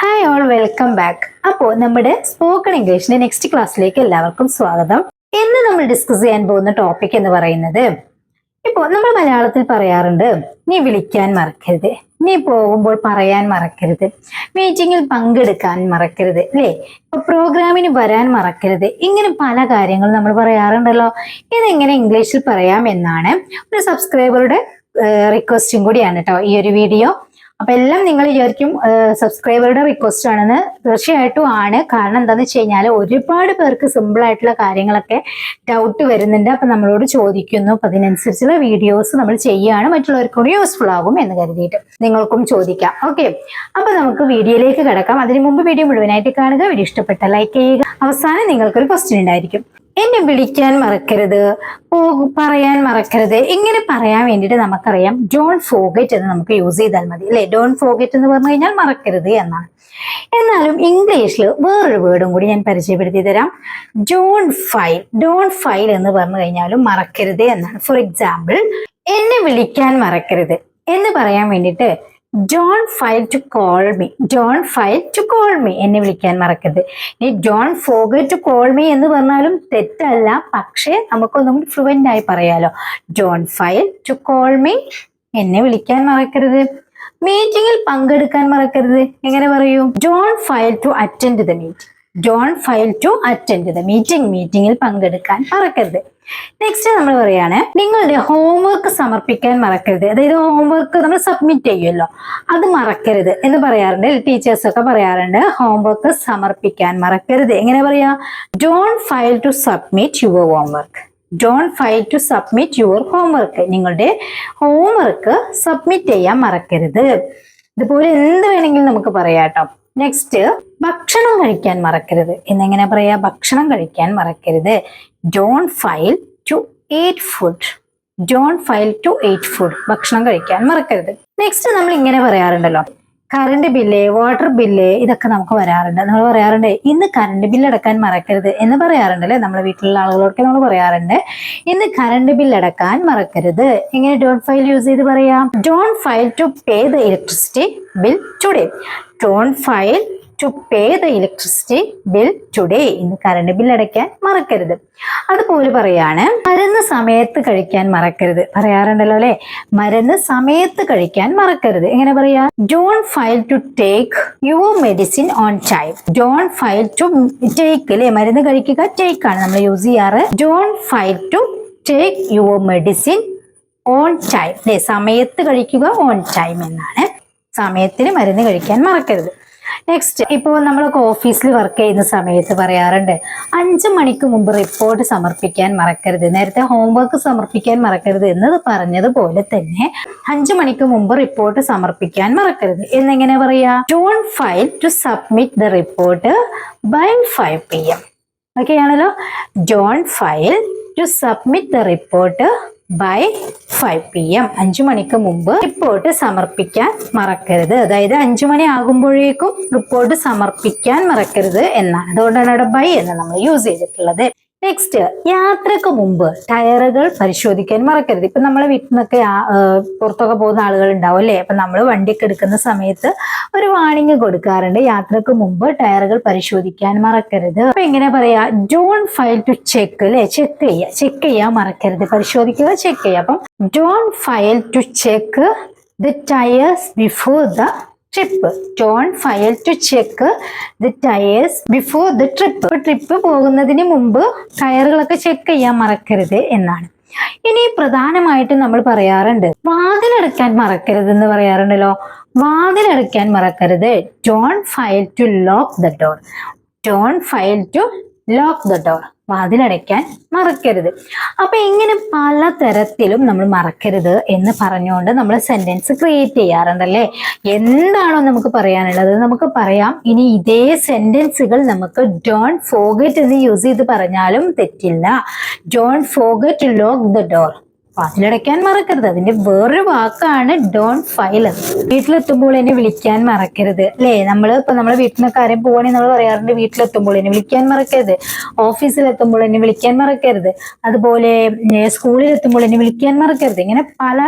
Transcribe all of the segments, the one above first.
Hi all welcome back അപ്പോൾ നമ്മുടെ spoken ഇംഗ്ലീഷിന്റെ next ക്ലാസ്സിലേക്ക് എല്ലാവർക്കും സ്വാഗതം. ഇന്ന് നമ്മൾ ഡിസ്കസ് ചെയ്യാൻ പോകുന്ന ടോപ്പിക് എന്ന് പറയുന്നത് ഇപ്പോൾ നമ്മൾ മലയാളത്തിൽ പറയാറുണ്ട് നീ വിളിക്കാൻ മറക്കരുത്. നീ പോകുമ്പോൾ പറയാൻ മറക്കരുത്. മീറ്റിങ്ങിൽ പങ്കെടുക്കാൻ മറക്കരുത് അല്ലേ? ഇപ്പൊ പ്രോഗ്രാമിന് വരാൻ മറക്കരുത്. ഇങ്ങനെ പല കാര്യങ്ങളും നമ്മൾ പറയാറുണ്ടല്ലോ. ഇതെങ്ങനെ ഇംഗ്ലീഷിൽ പറയാം എന്നാണ് ഒരു സബ്സ്ക്രൈബറുടെ റിക്വസ്റ്റും കൂടിയാണ് കേട്ടോ ഈ ഒരു വീഡിയോ അപ്പൊ എല്ലാം നിങ്ങൾ വിചാരിക്കും സബ്സ്ക്രൈബറുടെ റിക്വസ്റ്റ് ആണെന്ന്. തീർച്ചയായിട്ടും ആണ്. കാരണം എന്താന്ന് വെച്ച് കഴിഞ്ഞാൽ ഒരുപാട് പേർക്ക് സിമ്പിൾ ആയിട്ടുള്ള കാര്യങ്ങളൊക്കെ ഡൗട്ട് വരുന്നുണ്ട്. അപ്പൊ നമ്മളോട് ചോദിക്കുന്നു. അപ്പൊ അതിനനുസരിച്ചുള്ള വീഡിയോസ് നമ്മൾ ചെയ്യുകയാണ് മറ്റുള്ളവർക്ക് കൂടി യൂസ്ഫുൾ ആകും എന്ന് കരുതിയിട്ട് നിങ്ങൾക്കും ചോദിക്കാം. ഓക്കെ അപ്പൊ നമുക്ക് വീഡിയോയിലേക്ക് കിടക്കാം. അതിനു മുമ്പ് വീഡിയോ മുഴുവനായിട്ട് കാണുക. വീഡിയോ ഇഷ്ടപ്പെട്ട ലൈക്ക് ചെയ്യുക. അവസാനം നിങ്ങൾക്കൊരു ക്വസ്റ്റ്യൻ ഉണ്ടായിരിക്കും. എന്നെ വിളിക്കാൻ മറക്കരുത്. പറയാൻ മറക്കരുത്. ഇങ്ങനെ പറയാൻ വേണ്ടിയിട്ട് നമുക്കറിയാം ഡോൺ ഫോഗറ്റ് എന്ന് നമുക്ക് യൂസ് ചെയ്താൽ മതി. അല്ലെ? ഡോൺ ഫോഗറ്റ് എന്ന് പറഞ്ഞു കഴിഞ്ഞാൽ മറക്കരുത് എന്നാണ്. എന്നാലും ഇംഗ്ലീഷിൽ വേറൊരു വേർഡും കൂടി ഞാൻ പരിചയപ്പെടുത്തി തരാം. ഡോൺ ഫൈൽ ഡോൺ ഫൈൽ എന്ന് പറഞ്ഞു കഴിഞ്ഞാലും മറക്കരുത് എന്നാണ്. ഫോർ എക്സാമ്പിൾ എന്നെ വിളിക്കാൻ മറക്കരുത് എന്ന് പറയാൻ വേണ്ടിയിട്ട് don't fail to call me don't fail to call me എന്നെ വിളിക്കാൻ മറക്കരുത്. ഇനി don't forget to call me എന്ന് പറഞ്ഞാലും തെറ്റല്ല. പക്ഷേ നമുക്കൊന്നും ഫ്ലുവന്റ് ആയി പറയാലോ. Don file to call me എന്നെ വിളിക്കാൻ മറക്കരുത്. മീറ്റിംഗിൽ പങ്കെടുക്കാൻ മറക്കരുത്. എങ്ങനെ പറയൂ? Don't fail to attend the meeting don't fail to attend the meeting മീറ്റിംഗിൽ പങ്കെടുക്കാൻ മറക്കരുത്. നെക്സ്റ്റ് നമ്മൾ പറയാണ് നിങ്ങളുടെ ഹോംവർക്ക് സമർപ്പിക്കാൻ മറക്കരുത്. അതായത് ഹോംവർക്ക് നമ്മൾ സബ്മിറ്റ് ചെയ്യുമല്ലോ. അത് മറക്കരുത് എന്ന് പറയാറുണ്ട്. ടീച്ചേഴ്സ് ഒക്കെ പറയാറുണ്ട് ഹോംവർക്ക് സമർപ്പിക്കാൻ മറക്കരുത്. എങ്ങനെ പറയാ? Don't fail to submit your homework don't fail to submit your homework നിങ്ങളുടെ ഹോംവർക്ക് സബ്മിറ്റ് ചെയ്യാൻ മറക്കരുത്. ഇതുപോലെ എന്ത് വേണമെങ്കിലും നമുക്ക് പറയാട്ടോ നെക്സ്റ്റ് ഭക്ഷണം കഴിക്കാൻ മറക്കരുത്. എന്നെങ്ങനെ പറയാ? ഭക്ഷണം കഴിക്കാൻ മറക്കരുത്. Don't fail to eat food don't fail to eat food ഭക്ഷണം കഴിക്കാൻ മറക്കരുത്. നെക്സ്റ്റ് നമ്മൾ ഇങ്ങനെ പറയാറുണ്ടല്ലോ. കറണ്ട് ബില്ല് വാട്ടർ ബില്ല് ഇതൊക്കെ നമുക്ക് വരാറുണ്ട്. നമ്മൾ പറയാറുണ്ട് ഇന്ന് കറണ്ട് ബില്ല് അടക്കാൻ മറക്കരുത് എന്ന് പറയാറുണ്ടല്ലേ? നമ്മുടെ വീട്ടിലുള്ള ആളുകളൊക്കെ നമ്മൾ പറയാറുണ്ട് ഇന്ന് കറണ്ട് ബില്ല് അടക്കാൻ മറക്കരുത്. എങ്ങനെ ഡോൺ ഫയൽ യൂസ് ചെയ്ത് പറയാം? Don't fail to pay the electricity bill today don't fail to pay the electricity bill today ഇന്ന് കറണ്ട് ബിൽ അടയ്ക്കാൻ മറക്കരുത്. അതുപോലെ പറയാണ് മരുന്ന് സമയത്ത് കഴിക്കാൻ മറക്കരുത്. പറയാറുണ്ടല്ലോ അല്ലെ? മരുന്ന് സമയത്ത് കഴിക്കാൻ മറക്കരുത്. എങ്ങനെ പറയാ? Don't fail to take your medicine on time don't fail to take അല്ലെ മരുന്ന് കഴിക്കുക ടേക്ക് ആണ് നമ്മൾ യൂസ് ചെയ്യാറ്. Don't fail to take your medicine on time അല്ലെ സമയത്ത് കഴിക്കുക ഓൺ ടൈം എന്നാണ്. സമയത്തിന് മരുന്ന് കഴിക്കാൻ മറക്കരുത്. നെക്സ്റ്റ് ഇപ്പോൾ നമ്മളൊക്കെ ഓഫീസിൽ വർക്ക് ചെയ്യുന്ന സമയത്ത് പറയാറുണ്ട് അഞ്ച് മണിക്ക് മുമ്പ് റിപ്പോർട്ട് സമർപ്പിക്കാൻ മറക്കരുത്. നേരത്തെ ഹോംവർക്ക് സമർപ്പിക്കാൻ മറക്കരുത് എന്ന് പറഞ്ഞതുപോലെ തന്നെ അഞ്ച് മണിക്ക് മുമ്പ് റിപ്പോർട്ട് സമർപ്പിക്കാൻ മറക്കരുത്. എന്നെങ്ങനെ പറയാ? Don't fail to submit the report by five P M okay ആണല്ലോ? Don't fail to submit the report by five P M അഞ്ചു മണിക്ക് മുമ്പ് റിപ്പോർട്ട് സമർപ്പിക്കാൻ മറക്കരുത്. അതായത് അഞ്ചു മണി ആകുമ്പോഴേക്കും റിപ്പോർട്ട് സമർപ്പിക്കാൻ മറക്കരുത് എന്നാണ്. അതുകൊണ്ടാണ് അവിടെ ബൈ എന്ന് നമ്മൾ യൂസ് ചെയ്തിട്ടുള്ളത്. നെക്സ്റ്റ് യാത്രയ്ക്ക് മുമ്പ് ടയറുകൾ പരിശോധിക്കാൻ മറക്കരുത്. ഇപ്പൊ നമ്മളെ വീട്ടിൽ നിന്നൊക്കെ പുറത്തൊക്കെ പോകുന്ന ആളുകൾ ഉണ്ടാവും അല്ലേ? അപ്പൊ നമ്മൾ വണ്ടിയൊക്കെ എടുക്കുന്ന സമയത്ത് ഒരു വാണിംഗ് കൊടുക്കാറുണ്ട്. യാത്രയ്ക്ക് മുമ്പ് ടയറുകൾ പരിശോധിക്കാൻ മറക്കരുത്. അപ്പൊ എങ്ങനെ പറയാ? ഡോൺ ഫയൽ ടു ചെക്ക് അല്ലെ ചെക്ക് ചെയ്യുക ചെക്ക് ചെയ്യാൻ മറക്കരുത്. പരിശോധിക്കുക ചെക്ക് ചെയ്യുക അപ്പം don't fail to check the tyres before the trip don't fail to check the tyres before the trip trip പോകുന്നതിന് മുമ്പ് ടയറുകളൊക്കെ ചെക്ക് ചെയ്യാൻ മറക്കരുത് എന്നാണ്. ഇനി പ്രധാനമായിട്ടും നമ്മൾ പറയാറുണ്ട് വാതിലടയ്ക്കാൻ മറക്കരുത് എന്ന് പറയാറുണ്ടല്ലോ. വാതിലടയ്ക്കാൻ മറക്കരുത്. Don't fail to lock the door don't fail to lock the door വാതിലടയ്ക്കാൻ മറക്കരുത്. അപ്പൊ ഇങ്ങനെ പല തരത്തിലും നമ്മൾ മറക്കരുത് എന്ന് പറഞ്ഞുകൊണ്ട് നമ്മൾ സെന്റൻസ് ക്രിയേറ്റ് ചെയ്യാറുണ്ടല്ലേ? എന്താണോ നമുക്ക് പറയാനുള്ളത്? നമുക്ക് പറയാം ഇനി ഇതേ സെന്റൻസുകൾ നമുക്ക് ഡോൺ ഫോഗറ്റ് എന്ന് യൂസ് ചെയ്ത് പറഞ്ഞാലും തെറ്റില്ല. Don't forget lock the door വാതിലടയ്ക്കാൻ മറക്കരുത്. അതിന്റെ വേറൊരു വാക്കാണ് ഡോൺ ഫൈൽ വീട്ടിലെത്തുമ്പോൾ എന്നെ വിളിക്കാൻ മറക്കരുത്. അല്ലേ? നമ്മൾ ഇപ്പൊ നമ്മളെ വീട്ടിൽ നിന്നൊക്കെ ആരെയും പോവാണെങ്കിൽ നമ്മൾ പറയാറുണ്ട് വീട്ടിലെത്തുമ്പോൾ എന്നെ വിളിക്കാൻ മറക്കരുത്. ഓഫീസിലെത്തുമ്പോൾ എന്നെ വിളിക്കാൻ മറക്കരുത്. അതുപോലെ സ്കൂളിൽ എത്തുമ്പോൾ എന്നെ വിളിക്കാൻ മറക്കരുത്. ഇങ്ങനെ പല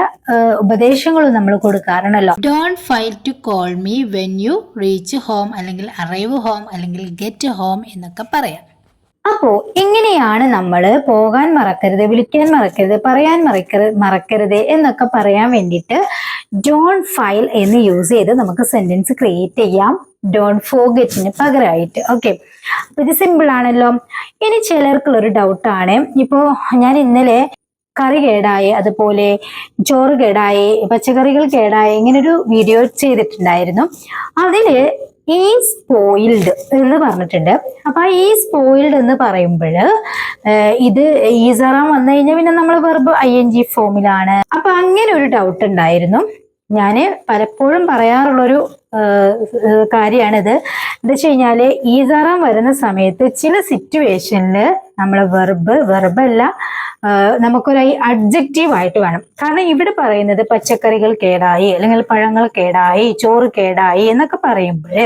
ഉപദേശങ്ങളും നമ്മൾ കൊടുക്കാറുണ്ടല്ലോ. Don't fail to call me when you reach home അല്ലെങ്കിൽ അറൈവ് ഹോം അല്ലെങ്കിൽ ഗെറ്റ് ഹോം എന്നൊക്കെ പറയാം. അപ്പോ എങ്ങനെയാണ് നമ്മൾ പോകാൻ മറക്കരുത് വിളിക്കാൻ മറക്കരുത് പറയാൻ മറക്കരുത് മറക്കരുത് എന്നൊക്കെ പറയാൻ വേണ്ടിയിട്ട് ഡോൺ ഫയൽ എന്ന് യൂസ് ചെയ്ത് നമുക്ക് സെന്റൻസ് ക്രിയേറ്റ് ചെയ്യാം. ഡോൺ ഫോഗറ്റിന് പകരമായിട്ട് ഓക്കെ ഇത് സിമ്പിൾ ആണല്ലോ. ഇനി ചിലർക്കുള്ള ഒരു ഡൗട്ടാണ് ഇപ്പോ ഞാൻ ഇന്നലെ കറി കേടായി അതുപോലെ ചോറ് കേടായി പച്ചക്കറികൾ കേടായി ഇങ്ങനൊരു വീഡിയോ ചെയ്തിട്ടുണ്ടായിരുന്നു. അതിൽ ഈ സ്പോയിൽഡ് എന്ന് പറഞ്ഞിട്ടുണ്ട്. അപ്പൊ ഈ സ്പോയിൽഡ് എന്ന് പറയുമ്പോൾ ഇത് ഈസറാം വന്നു കഴിഞ്ഞാൽ പിന്നെ നമ്മൾ വെറുപ്പ് ഐ എൻ ജി ഫോമിലാണ് അപ്പൊ അങ്ങനെ ഒരു ഡൗട്ട് ഉണ്ടായിരുന്നു. ഞാൻ പലപ്പോഴും പറയാറുള്ളൊരു കാര്യമാണിത് എന്താ വെച്ച് കഴിഞ്ഞാൽ ഈസറാം വരുന്ന സമയത്ത് ചില സിറ്റുവേഷനിൽ നമ്മൾ വെർബ് വെർബല്ല നമുക്കൊരു അഡ്ജക്റ്റീവ് ആയിട്ട് വേണം. കാരണം ഇവിടെ പറയുന്നത് പച്ചക്കറികൾ കേടായി അല്ലെങ്കിൽ പഴങ്ങൾ കേടായി ചോറ് കേടായി എന്നൊക്കെ പറയുമ്പോൾ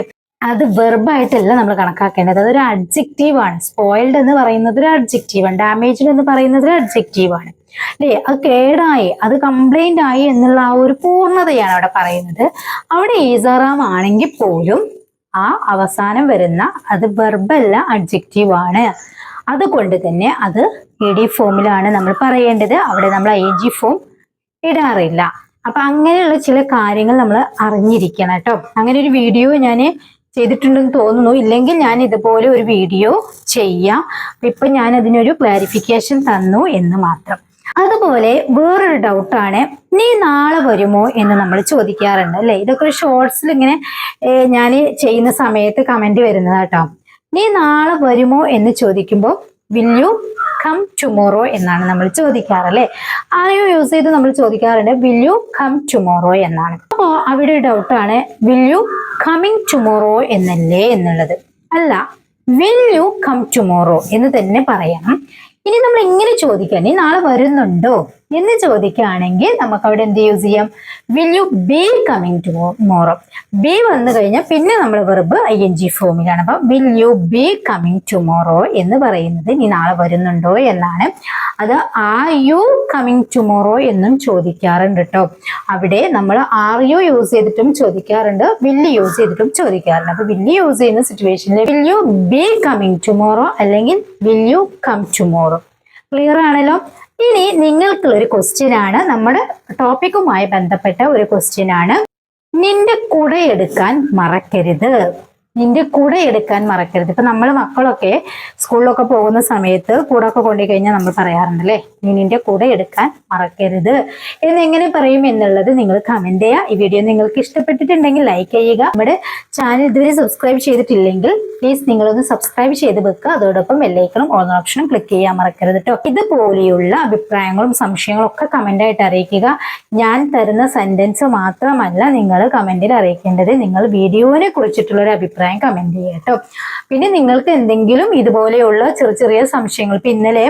അത് വെർബായിട്ടല്ല നമ്മൾ കണക്കാക്കേണ്ടത്. അതൊരു അഡ്ജക്റ്റീവ് ആണ്. സ്പോയിൽഡ് എന്ന് പറയുന്നത് ഒരു അഡ്ജക്റ്റീവ് ആണ്. ഡാമേജ്ഡ് എന്ന് പറയുന്നത് ഒരു അഡ്ജക്റ്റീവ് ആണ്. അല്ലേ? അത് കേടായി അത് കംപ്ലൈന്റ് ആയി എന്നുള്ള ആ ഒരു പൂർണതയാണ് അവിടെ പറയുന്നത്. അവിടെ ഈസറാം ആണെങ്കിൽ പോലും ആ അവസാനം വരുന്ന അത് വെർബല്ല അഡ്ജക്റ്റീവ് ആണ്. അതുകൊണ്ട് തന്നെ അത് എ ഡി ഫോമിലാണ് നമ്മൾ പറയേണ്ടത്. അവിടെ നമ്മൾ ഐ ജി ഫോം ഇടാറില്ല. അപ്പൊ അങ്ങനെയുള്ള ചില കാര്യങ്ങൾ നമ്മൾ അറിഞ്ഞിരിക്കണം കേട്ടോ. അങ്ങനെ ഒരു വീഡിയോ ഞാൻ ചെയ്തിട്ടുണ്ടെന്ന് തോന്നുന്നു. ഇല്ലെങ്കിൽ ഞാൻ ഇതുപോലെ ഒരു വീഡിയോ ചെയ്യാം. ഇപ്പൊ ഞാൻ അതിനൊരു ക്ലാരിഫിക്കേഷൻ തന്നു എന്ന് മാത്രം. അതുപോലെ വേറൊരു ഡൗട്ടാണ് നീ നാളെ വരുമോ എന്ന് നമ്മൾ ചോദിക്കാറുണ്ട് അല്ലെ? ഇതൊക്കെ ഷോർട്സിൽ ഇങ്ങനെ ഞാൻ ചെയ്യുന്ന സമയത്ത് കമന്റ് വരുന്നതാട്ടോ നീ നാളെ വരുമോ എന്ന് ചോദിക്കുമ്പോൾ വിൽ യു കം ടുമോറോ എന്നാണ് നമ്മൾ ചോദിക്കാറ് അല്ലെ? ആരെയോ യൂസ് ചെയ്ത് നമ്മൾ ചോദിക്കാറുണ്ട് വിൽ യു കം ടുമോറോ എന്നാണ്. അപ്പോൾ അവിടെ ഡൗട്ട് ഡൗട്ടാണ് വിൽ യു കമ്മിങ് ടുമോറോ എന്നല്ലേ എന്നുള്ളത്. അല്ല വിൽ യു കം ടുമോറോ എന്ന് തന്നെ പറയണം. ഇനി നമ്മൾ എങ്ങനെ ചോദിക്കാൻ നീ നാളെ വരുന്നുണ്ടോ? എന്ന് ചോദിക്കുകയാണെങ്കിൽ നമുക്ക് അവിടെ എന്ത് യൂസ് ചെയ്യാം? Will you be coming tomorrow be വന്നു കഴിഞ്ഞാൽ പിന്നെ നമ്മൾ വെറുബ് ഐ എൻ ജി ഫോമിലാണ് അപ്പം will you be coming tomorrow എന്ന് പറയുന്നത് നീ നാളെ വരുന്നുണ്ടോ എന്നാണ്. അത് ആർ യു കമ്മിങ് ടുമോറോ എന്നും ചോദിക്കാറുണ്ട് കേട്ടോ അവിടെ നമ്മൾ ആർ യു യൂസ് ചെയ്തിട്ടും ചോദിക്കാറുണ്ട്. വില്ല് യൂസ് ചെയ്തിട്ടും ചോദിക്കാറുണ്ട്. അപ്പൊ വില്ല് യൂസ് ചെയ്യുന്ന സിറ്റുവേഷനിൽ will you be coming tomorrow അല്ലെങ്കിൽ will you come tomorrow clear ആണല്ലോ? ഇനി നിങ്ങൾക്കുള്ള ഒരു ക്വസ്റ്റ്യൻ ആണ്. നമ്മുടെ ടോപ്പിക്കുമായി ബന്ധപ്പെട്ട ഒരു ക്വസ്റ്റ്യൻ ആണ്. നിന്റെ കുടയെടുക്കാൻ മറക്കരുത്. നിന്റെ കുട എടുക്കാൻ മറക്കരുത്. ഇപ്പൊ നമ്മൾ മക്കളൊക്കെ സ്കൂളിലൊക്കെ പോകുന്ന സമയത്ത് കൂടെ ഒക്കെ കൊണ്ടു കഴിഞ്ഞാൽ നമ്മൾ പറയാറുണ്ടല്ലേ? നീ നിന്റെ കുട എടുക്കാൻ മറക്കരുത്. എന്ന് എങ്ങനെ പറയും എന്നുള്ളത് നിങ്ങൾ കമന്റ് ചെയ്യുക ഈ വീഡിയോ നിങ്ങൾക്ക് ഇഷ്ടപ്പെട്ടിട്ടുണ്ടെങ്കിൽ ലൈക്ക് ചെയ്യുക. നമ്മുടെ ചാനൽ ഇതുവരെ സബ്സ്ക്രൈബ് ചെയ്തിട്ടില്ലെങ്കിൽ പ്ലീസ് നിങ്ങളൊന്ന് സബ്സ്ക്രൈബ് ചെയ്ത് വെക്കുക. അതോടൊപ്പം ബെല്ലൈക്കണും ഓൺ ഓപ്ഷനും ക്ലിക്ക് ചെയ്യാൻ മറക്കരുത് കേട്ടോ ഇതുപോലെയുള്ള അഭിപ്രായങ്ങളും സംശയങ്ങളും ഒക്കെ കമന്റ് ആയിട്ട് അറിയിക്കുക. ഞാൻ തരുന്ന സെന്റൻസ് മാത്രമല്ല നിങ്ങൾ കമന്റിൽ അറിയിക്കേണ്ടത്. നിങ്ങൾ വീഡിയോനെ കുറിച്ചിട്ടുള്ള ഒരു അഭിപ്രായം കമന്റ് ചെയ്യുക കേട്ടോ പിന്നെ നിങ്ങൾക്ക് എന്തെങ്കിലും ഇതുപോലെയുള്ള ചെറിയ ചെറിയ സംശയങ്ങൾ ഇപ്പൊ ഇന്നലെ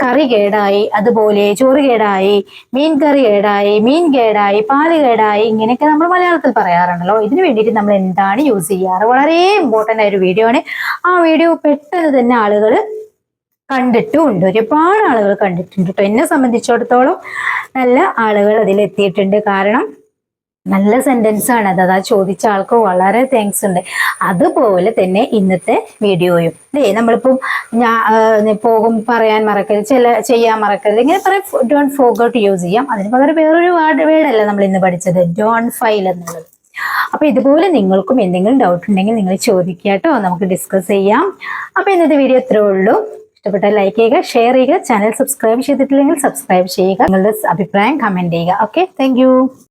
കറി കേടായി അതുപോലെ ചോറ് കേടായി മീൻ കറി കേടായി മീൻ കേടായി പാൽ കേടായി ഇങ്ങനെയൊക്കെ നമ്മൾ മലയാളത്തിൽ പറയാറുണ്ടല്ലോ. ഇതിനു വേണ്ടിയിട്ട് നമ്മൾ എന്താണ് യൂസ് ചെയ്യാറ്? വളരെ ഇമ്പോർട്ടന്റ് ആയ ഒരു വീഡിയോ ആണ്. ആ വീഡിയോ പെട്ടെന്ന് തന്നെ ആളുകൾ കണ്ടിട്ടുമുണ്ട് ഒരുപാട് ആളുകൾ കണ്ടിട്ടുണ്ട് കേട്ടോ എന്നെ സംബന്ധിച്ചിടത്തോളം നല്ല ആളുകൾ അതിലെത്തിയിട്ടുണ്ട്. കാരണം നല്ല സെന്റൻസ് ആണ് അത്. അതാ ചോദിച്ച ആൾക്ക് വളരെ താങ്ക്സ് ഉണ്ട്. അതുപോലെ തന്നെ ഇന്നത്തെ വീഡിയോയും. അല്ലേ നമ്മളിപ്പം ഞാൻ പോകും പറയാൻ മറക്കരുത് ചില ചെയ്യാൻ മറക്കരുത് ഇങ്ങനെ പറയാം ഡോൺ ഫോഗോട്ട് യൂസ് ചെയ്യാം. അതിന് പകരം വേറൊരു വേർഡ് വേർഡല്ല നമ്മൾ ഇന്ന് പഠിച്ചത്. ഡോൺ ഫൈൽ എന്നുള്ളത്. അപ്പൊ ഇതുപോലെ നിങ്ങൾക്കും എന്തെങ്കിലും ഡൗട്ട് ഉണ്ടെങ്കിൽ നിങ്ങൾ ചോദിക്കുക കേട്ടോ. നമുക്ക് ഡിസ്കസ് ചെയ്യാം. അപ്പൊ ഇന്നത്തെ വീഡിയോ ഇത്രേ ഉള്ളൂ. ഇഷ്ടപ്പെട്ട ലൈക്ക് ചെയ്യുക ഷെയർ ചെയ്യുക ചാനൽ സബ്സ്ക്രൈബ് ചെയ്തിട്ടില്ലെങ്കിൽ സബ്സ്ക്രൈബ് ചെയ്യുക. നിങ്ങളുടെ അഭിപ്രായം കമന്റ് ചെയ്യുക. Okay thank